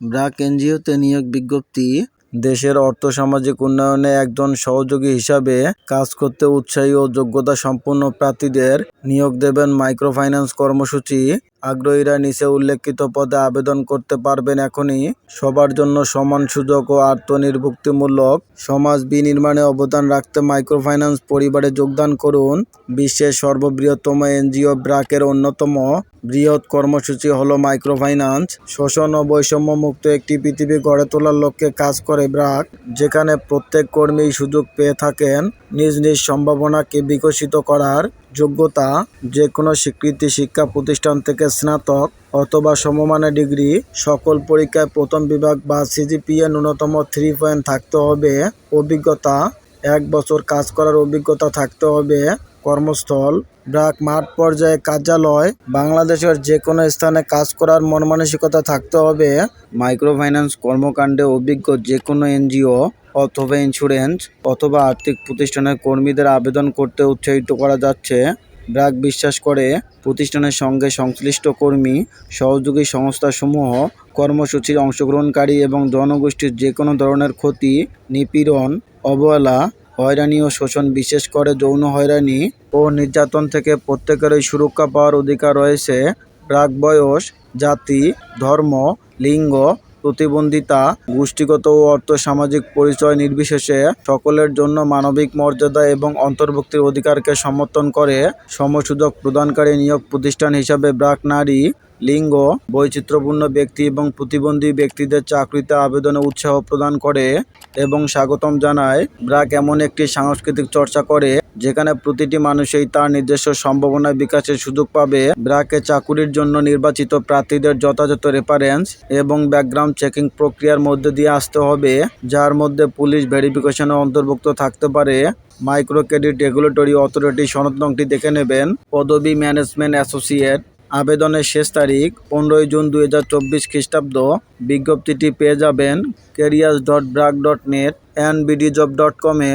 ব্র্যাক এনজিওতে নিয়োগ বিজ্ঞপ্তি। দেশের অর্থসামাজিক উন্নয়নে একজন সহযোগী হিসাবে কাজ করতে উৎসাহী ও যোগ্যতা সম্পন্ন প্রার্থীদের নিয়োগ দেবেন মাইক্রোফাইন্যান্স কর্মসূচি। আগ্রহীরা নিচে উল্লেখিত পদে আবেদন করতে পারবেন এখনই। সবার জন্য সমান সুযোগ ও আত্মনির্ভুক্তিমূলক সমাজ বিনির্মাণে অবদান রাখতে মাইক্রোফিন্যান্স পরিবারে যোগদান করুন। বিশ্বের সর্ববৃহত্তম এনজিও ব্রাকের অন্যতম বৃহৎ কর্মসূচি হলো মাইক্রোফিন্যান্স শোষণ ও বৈষম্য মুক্ত একটি পৃথিবী গড়ে তোলার লক্ষ্যে কাজ করে ব্রাক যেখানে প্রত্যেক কর্মী সুযোগ পেয়ে থাকেন। নিজ নিজ সম্ভাবনাকে বিকশিত করার যোগ্যতা যে কোনো স্বীকৃতি শিক্ষা প্রতিষ্ঠান থেকে স্নাতক অথবা সমমানের ডিগ্রি, সকল পরীক্ষায় প্রথম বিভাগ বা সিজিপিএ ন্যূনতম থ্রি পয়েন্ট থাকতে হবে। অভিজ্ঞতা, এক বছর কাজ করার অভিজ্ঞতা থাকতে হবে। কর্মস্থল। ব্রাক মাঠ পর্যায়ে কার্যালয়। বাংলাদেশের যে কোনো স্থানে কাজ করার মন মানসিকতা থাকতে হবে। মাইক্রোফিন্যান্স কর্মকাণ্ডে অভিজ্ঞ যে কোনো এনজিও অথবা ইন্স্যুরেন্স অথবা আর্থিক প্রতিষ্ঠানের কর্মীদের আবেদন করতে উৎসাহিত করা যাচ্ছে। ব্র্যাক বিশ্বাস করে, প্রতিষ্ঠানের সঙ্গে সংশ্লিষ্ট কর্মী, সহযোগী সংস্থাসমূহ, কর্মসূচির অংশগ্রহণকারী এবং জনগোষ্ঠীর যে কোনো ধরনের ক্ষতি, নিপীড়ন, অবহেলা হয়রানি ও শোষণ, বিশেষ করে যৌন হয়রানি ও নির্যাতন থেকে প্রত্যেকেরই সুরক্ষা পাওয়ার অধিকার রয়েছে। প্রাক বয়স, জাতি, ধর্ম, লিঙ্গ প্রতিবন্ধিতা, গোষ্ঠীগত ও অর্থ সামাজিক পরিচয় নির্বিশেষে সকলের জন্য মানবিক মর্যাদা এবং অন্তর্ভুক্তির অধিকারকে সমর্থন করে সমসুযোগ প্রদানকারী নিয়োগ প্রতিষ্ঠান হিসাবে ব্রাক নারী, লিঙ্গ, বৈচিত্র্যপূর্ণ ব্যক্তি এবং প্রতিবন্ধী ব্যক্তিদের চাকরিতে আবেদনে উৎসাহ প্রদান করে এবং স্বাগতম জানায়। ব্রাক এমন একটি সাংস্কৃতিক চর্চা করে যেখানে প্রতিটি মানুষই তার নিজস্ব সম্ভাবনা বিকাশের সুযোগ পাবে। ব্রাকে চাকুরির জন্য নির্বাচিত প্রার্থীদের যথাযথ রেফারেন্স এবং ব্যাকগ্রাউন্ড চেকিং প্রক্রিয়ার মধ্যে দিয়ে আসতে হবে, যার মধ্যে পুলিশ ভেরিফিকেশনও অন্তর্ভুক্ত থাকতে পারে। মাইক্রো ক্রেডিট রেগুলেটরি অথরিটি সনদ নংটি দেখে নেবেন। পদবি ম্যানেজমেন্ট অ্যাসোসিয়েট আবেদনের শেষ তারিখ পনেরোই জুন দুই হাজার চব্বিশ খ্রিস্টাব্দ। বিজ্ঞপ্তিটি পেয়ে যাবেন careers dot BRAC dot net and BD job dot কমে